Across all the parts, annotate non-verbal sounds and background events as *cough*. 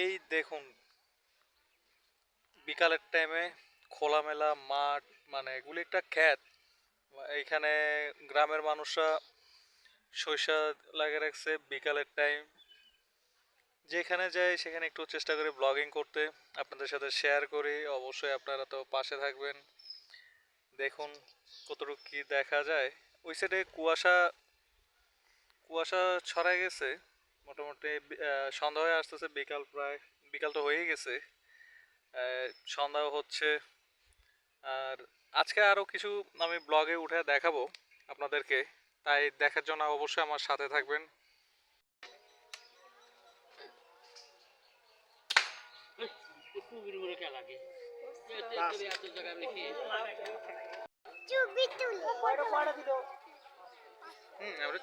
এই দেখুন, বিকালের টাইমে খোলামেলা মাঠ মানে এগুলি একটা ক্ষেত এইখানে গ্রামের মানুষরা সরিষা লাগিয়ে রাখছে বিকালের টাইম যেখানে যাই সেখানে একটু চেষ্টা করি ব্লগিং করতে। আপনাদের সাথে শেয়ার করি, অবশ্যই আপনারা তো পাশে থাকবেন। দেখুন কতটুকু কি দেখা যায়। ওই সাইডে কুয়াশা কুয়াশা ছড়ায় গেছে। মোটামুটি সন্ধ্যা হয়ে আসতেছে বিকাল প্রায় বিকাল তো হয়ে গেছে। সন্ধ্যা হচ্ছে আর আজকে আরও কিছু আমি ব্লগে উঠে দেখাবো আপনাদেরকে। তাই দেখার জন্য অবশ্যই আমার সাথে থাকবেন।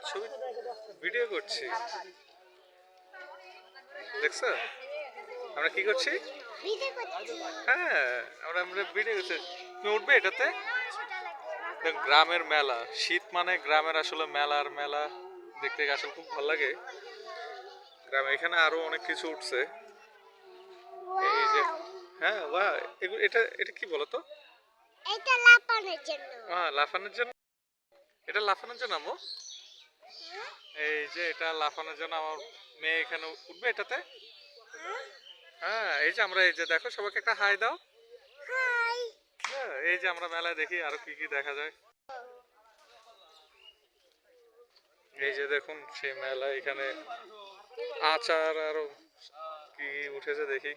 ছবি ভিডিও করছি। দেখছ? আমরা কি করছি? হ্যাঁ আমরা আমরা ভিডিও করছি তুমি উঠবে এটাতে? গ্রামের মেলা। শীত মানে গ্রামের আসলে মেলার মেলা। দেখতে আসলে খুব ভালো লাগে। গ্রামে এখানে আরও অনেক কিছু উঠছে। এই যে হ্যাঁ এগুলো এটা এটা কি বলো তো এটা লাপানোর জন্য। হ্যাঁ লাফানোর জন্য? এটা লাফানোর জন্য আমো এই যে এটা লাফানোর জন্য আমার মেয়ে এখানে উঠবে এটাতে? হ্যাঁ এই যে আমরা এই যে দেখো সবাইকে একটা হাই দাও। হ্যাঁ এই যে আমরা মেলায় দেখি আরও কি কি দেখা যায়। এই যে দেখুন সেই মেলা এখানে আচার আরও কি উঠেছে দেখি।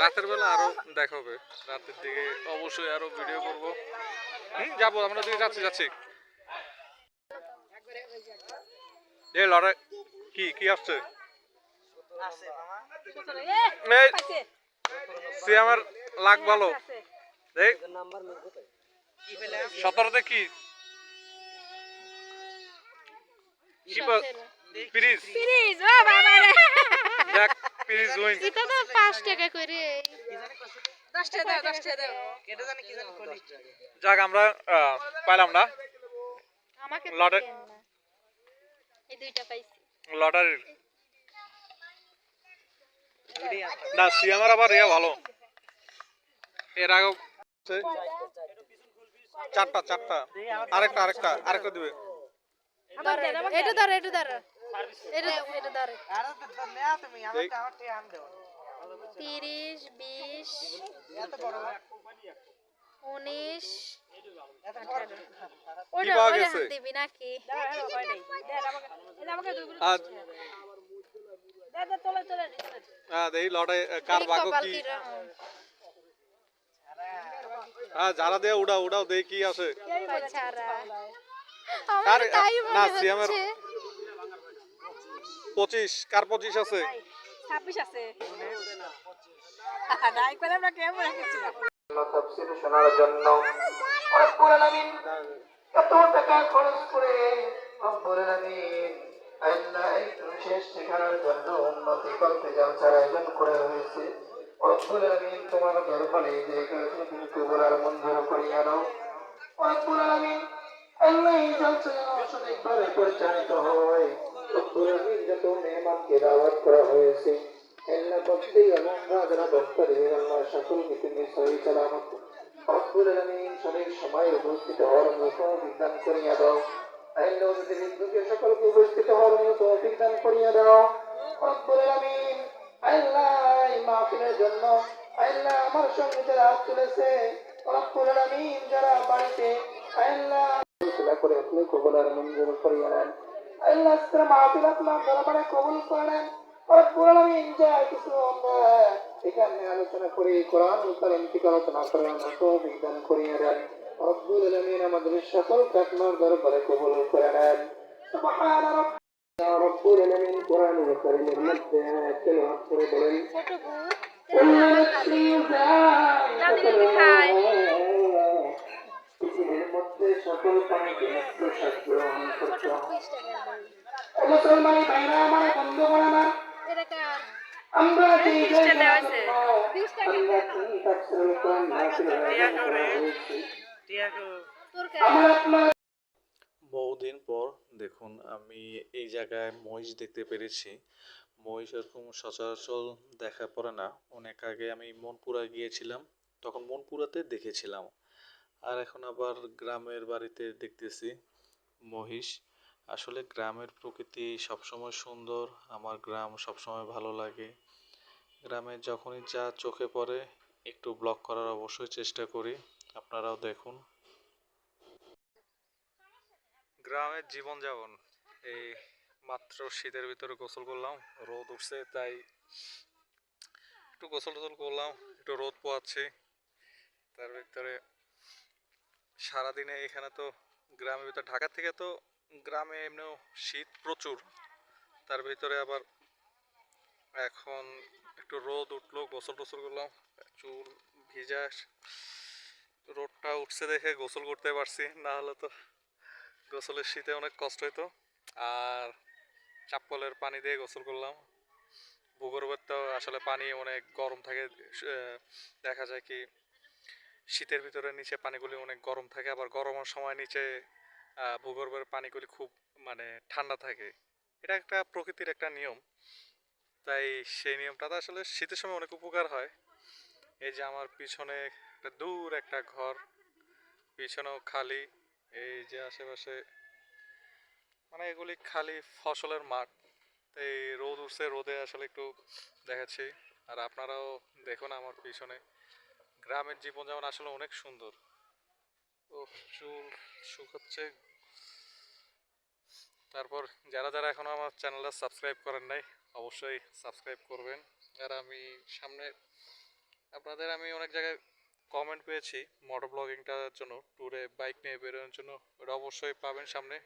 রাতের বেলা আরও দেখা হবে রাতের দিকে অবশ্যই আরও ভিডিও করব। হুম যাব আমরা দিকে যাচ্ছি যাচ্ছি। এই লড়াই কি কি আসছে? সে আমার লাখ ভালো। দেখ। সতেরোতে কি? কি পা- পিরিজ। প্লিজ ও বাবা রে। দেখ পিরিজ উইন এটা তো 5 টাকা করে। যাক আমরা আহ, পাইলাম না আমাকে তো লড়াই- দেন না। এই দুইটা পাইছি। লটারির। না সিয়ামার আবার ইয়া ভালো। এর আগে চারটা চারটা। আরেকটা আরেকটা আরেকটা দিবে। এটা ধর এটা ধর। এটা এটা ধর। তিরিশ বিশ উনিশ। ওটা দিবি নাকি? আর হ্যাঁ দেখি কার কপাল কি? হ্যাঁ যারা দিয়ে উড়াও উড়াও দেখি কি তাই না সিয়ামের পঁচিশ কার পঁচিশ আছে? *laughs* তাফসীর শোনার জন্য খরচ করে শেষ ঠিকানার জন্য উন্নতি করতে যাওয়ার আয়োজন করে হয়েছে রব্বুল তোমার দরবারে জায়গাগুলো তুমি কবুলার মঞ্জুর করিয়া পরিচালিত হয়। করা হয়েছে সময়ে উপস্থিত হওয়ার মতো বিধান করিয়া দাও। উপস্থিত মতো বিধান করিয়া দাও। রব্বুল আলামিন আল্লাহ এই মাহফিলের জন্য আল্লাহ আমার সঙ্গে যারা হাত তুলেছে, রব্বুল আলামিন যারা বাড়িতে আল্লাহ করে আপনি মঞ্জুর নেন। আল্লাহ মাহফিল আপনার দরবারে কবুল রব্বুল আলামিন যা কিছু আমরা এখানে আলোচনা করি, কোরআন কারীম থেকে আলোচনা করে আমরা তৌফিক দান করিয়া দেন। রব্বুল আলামিন আমাদের সকলকে আপনার দরবারে কবুল করে নেন। সুবহান রব্বুল আলামিন কোরআনুল কারীমের মধ্যে তেলাওয়াত করে বলেন পৃথিবীর মধ্যে সকল প্রাণীকে প্রসাদ গ্রহণ করতে। বিশ টাকা দাম। মুসলমানি ভাইরা আমার যে আপনার বহুদিন পর দেখুন, আমি এই জায়গায় মহিষ দেখতে পেরেছি। মহিষ এরকম সচরাচর দেখা পড়ে না। অনেক আগে আমি মনপুরা গিয়েছিলাম, তখন মনপুরাতে দেখেছিলাম। আর এখন আবার গ্রামের বাড়িতে দেখতেছি মহিষ। আসলে গ্রামের প্রকৃতি সবসময় সুন্দর, আমার গ্রাম সবসময় ভালো লাগে। গ্রামে যখনই যা চোখে পড়ে, একটু ব্লগ করার অবশ্যই চেষ্টা করি। আপনারাও দেখুন। গ্রামের জীবনযাপন। এই মাত্র শীতের ভিতরে গোসল করলাম, রোদ উঠছে, তাই একটু গোসল টোসল করলাম, একটু রোদ পোয়াচ্ছি তার ভিতরে সারাদিনে এখানে তো গ্রামের ভিতরে, ঢাকা থেকে তো গ্রামে এমনিও শীত প্রচুর। তার ভিতরে আবার এখন একটু রোদ উঠল, গোসল টোসল করলাম, চুল ভিজা, রোদটা উঠছে দেখে গোসল করতে পারছি, না হলে তো গোসলের শীতে অনেক কষ্ট হতো আর চাপ্পলের পানি দিয়ে গোসল করলাম। ভূগর্ভের তো আসলে পানি অনেক গরম থাকে দেখা যায় কি শীতের ভিতরে নিচে পানিগুলি অনেক গরম থাকে, আবার গরমের সময় নিচে ভূগর্ভের পানিগুলি খুব মানে ঠান্ডা থাকে। এটা একটা প্রকৃতির একটা নিয়ম। তাই সেই নিয়মটাতে আসলে শীতের সময় অনেক উপকার হয়। এই যে আমার পিছনে একটা দূর একটা ঘর, পিছনেও খালি এই যে আশেপাশে মানে এগুলি খালি ফসলের মাঠ। এই রোদ উঠছে, রোদে আসলে একটু দেখাচ্ছি। আর আপনারাও দেখুন আমার পিছনে। গ্রামের জীবনযাপন আসলে অনেক সুন্দর। ও চুল শুকাচ্ছে। তারপর যারা যারা এখনও আমার চ্যানেলটা সাবস্ক্রাইব করেন নাই, অবশ্যই সাবস্ক্রাইব করবেন। আর আমি সামনে, আপনাদের আমি অনেক জায়গায় কমেন্ট পেয়েছি মোটর ব্লগিংটার জন্য ট্যুরে বাইক নিয়ে বেরোনোর জন্য। ওটা অবশ্যই পাবেন সামনে।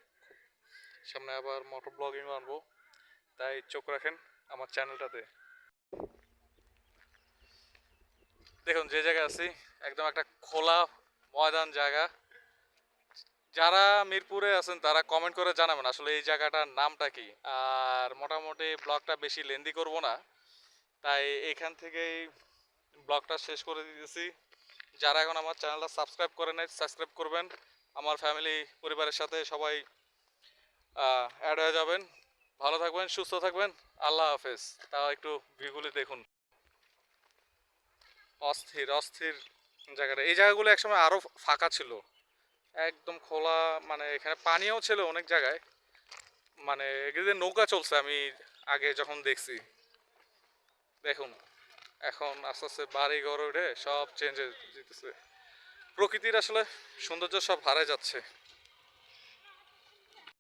সামনে আবার মোটর ব্লগিং আনব। তাই চোখ রাখেন আমার চ্যানেলটাতে দেখুন, যে জায়গায় আছি, একদম একটা খোলা ময়দান জায়গা। যারা মিরপুরে আছেন, তারা কমেন্ট করে জানাবেন, আসলে এই জায়গাটার নামটা কি? আর মোটামুটি ব্লগটা বেশি লেন্দি করব না। তাই এখান থেকেই ব্লগটা শেষ করে দিতেছি। যারা এখন আমার চ্যানেলটা সাবস্ক্রাইব করে নেয় সাবস্ক্রাইব করবেন। আমার ফ্যামিলি পরিবারের সাথে সবাই অ্যাড হয়ে যাবেন। ভালো থাকবেন, সুস্থ থাকবেন। আল্লাহ হাফেজ। তাও একটু ভিউগুলি দেখুন। অস্থির অস্থির জায়গাটা। এই জায়গাগুলো একসময় আরও ফাঁকা ছিল। একদম খোলা মানে এখানে পানিও ছিল অনেক জায়গায়। মানে এগুলিতে নৌকা চলছে, আমি আগে যখন দেখছি। দেখুন। এখন আস্তে আস্তে বাড়ি ঘর উঠে সব চেঞ্জ হয়ে যেতেছে প্রকৃতির আসলে সৌন্দর্য সব হারায় যাচ্ছে।